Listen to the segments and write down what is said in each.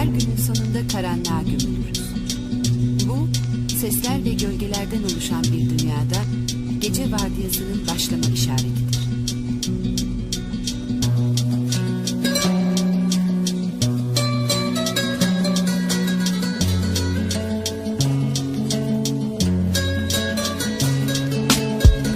Her günün sonunda karanlığa gömülürüz. Bu, sesler ve gölgelerden oluşan bir dünyada gece vardiyasının başlama işaretidir.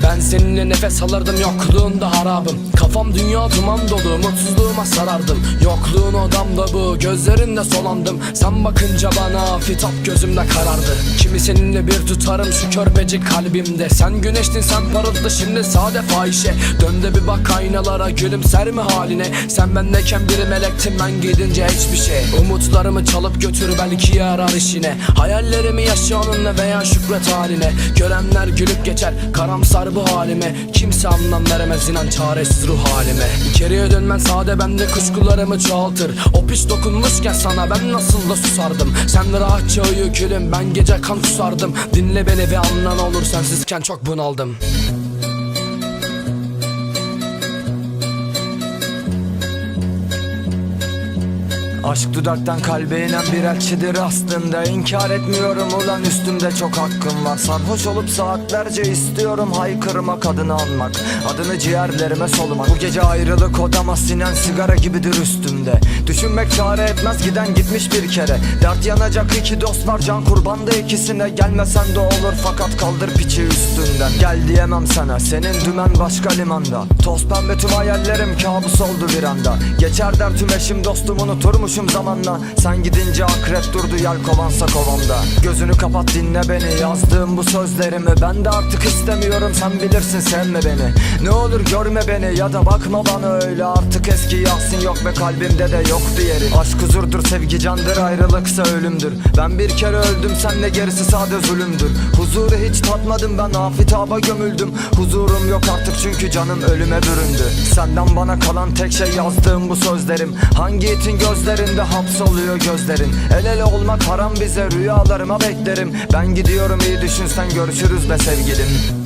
Ben seninle nefes alırdım yokluğunda harabım Kafam dünya duman dolu mutsuzluğuma sarardım. Yokluğun odamda bu gözlerinle solandım. Sen bakınca bana fitap gözümde karardı. Kimi seninle bir tutarım şu körpecik kalbimde. Sen güneştin sen parıldı şimdi sade fahişe. Dön de bir bak aynalara gülümser mi haline? Sen bendeyken bir melektin ben gidince hiçbir şey. Umutlarımı çalıp götür belki yarar işine. Hayallerimi yaşa onunla veya şükret haline. Görenler gülüp geçer karamsar bu halime. Kimse anlam veremez inan çaresiz ruh halime. Geriye dönmen sade bende kuşkularımı çoğaltır. O piş dokunmuşken sana ben nasıl da susardım? Sen rahatça uyu gülüm ben gece kan kusardım. Dinle beni ve anla olur sensizken çok bunaldım Aşk dudaktan kalbe inen bir elçidir aslında. İnkar etmiyorum ulan üstümde çok hakkım var. Sarhoş olup saatlerce istiyorum haykırmak adını anmak. Adını ciğerlerime solumak. Bu gece ayrılık odama sinen sigara gibidir üstümde. Düşünmek çare etmez giden gitmiş bir kere. Dert yanacak iki dost var can kurban da ikisine. Gelmesen de olur fakat kaldır piçi üstünden. Gel diyemem sana senin dümen başka limanda. Toz pembe tüm hayallerim kabus oldu bir anda. Geçer der tüm eşim dostum unuturmuşum zamanla Sen gidince akrep durdu yel kovansa kovamda. Gözünü kapat dinle beni yazdığım bu sözlerimi Ben de artık istemiyorum. Sen bilirsin sevme beni. Ne olur görme beni ya da bakma bana öyle. Artık eski Yasin yok ve kalbimde de yok diğeri. Aşk huzurdur sevgi candır ayrılıksa ölümdür. Ben bir kere öldüm senle gerisi sade zulümdür. Huzuru hiç tatmadım ben afitaba gömüldüm. Huzurum yok artık çünkü canım ölüme büründü. Senden bana kalan tek şey yazdığım bu sözlerim. Hangi itin gözlerinde hapsoluyor gözlerin. El ele olmak haram bize rüyalarıma beklerim. Ben gidiyorum iyi düşün sen görüşürüz be sevgilim